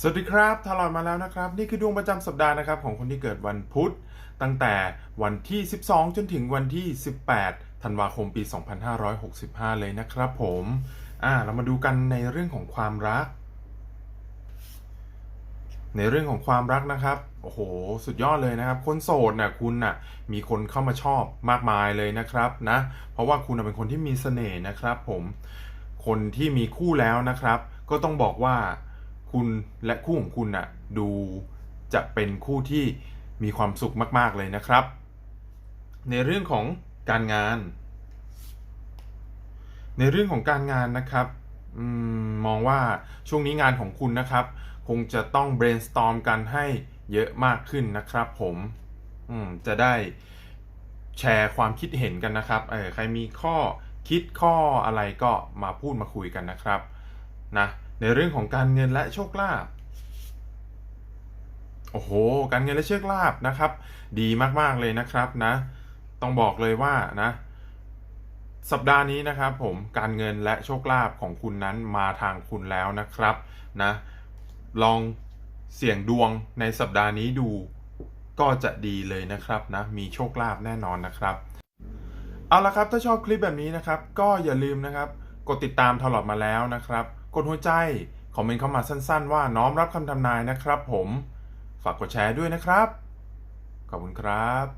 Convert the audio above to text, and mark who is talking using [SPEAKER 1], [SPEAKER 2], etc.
[SPEAKER 1] สวัสดีครับทลอยมาแล้วนะครับ นี่คือดวงประจำสัปดาห์นะครับของคนที่เกิดวันพุธ ตั้งแต่วันที่ 12 จนถึงวันที่ 18 ธันวาคมปี 2565 เลยนะครับผมอ่าเรามาดูกันในเรื่องของความรัก ในเรื่องของความรักนะครับ โอ้โห สุดยอดเลยนะครับ คนโสดน่ะคุณน่ะมีคนเข้ามาชอบมากมายเลยนะครับนะ เพราะว่าคุณเป็นคนที่มีเสน่ห์นะครับผม คนที่มีคู่แล้วนะครับ ก็ต้องบอกว่า คุณและคู่ของคุณน่ะดูจะเป็นคู่ที่มีความสุขมาก ๆ เลยนะครับ ในเรื่องของการงาน ในเรื่องของการงานนะครับอมมองว่าช่วงนี้งานของคุณนะครับ คงจะต้อง brainstorm กันให้เยอะมากขึ้นนะครับผมมจะได้แชร์ความคิดเห็นกันนะครับเออใครมีข้อคิดข้ออะไรก็มาพูดมาคุยกันนะครับ นะ ในเรื่องของการเงินและโชคลาภโอ้โห การเงินและโชคลาภนะครับ ดีมากๆเลยนะครับนะ ต้องบอกเลยว่านะ สัปดาห์นี้นะครับ ผมการเงินและโชคลาภของคุณนั้นมาทางคุณแล้วนะครับนะ ลองเสี่ยงดวงในสัปดาห์นี้ดูก็จะดีเลยนะครับนะ มีโชคลาภแน่นอนนะครับ เอาละครับถ้าชอบคลิปแบบนี้นะครับ ก็อย่าลืมนะครับ กดติดตามตลอดมาแล้วนะครับ กดหัวใจ คอมเมนต์เข้ามาสั้นๆ ว่าน้อมรับคำทำนายนะครับผม ฝากกดแชร์ด้วยนะครับ ขอบคุณครับ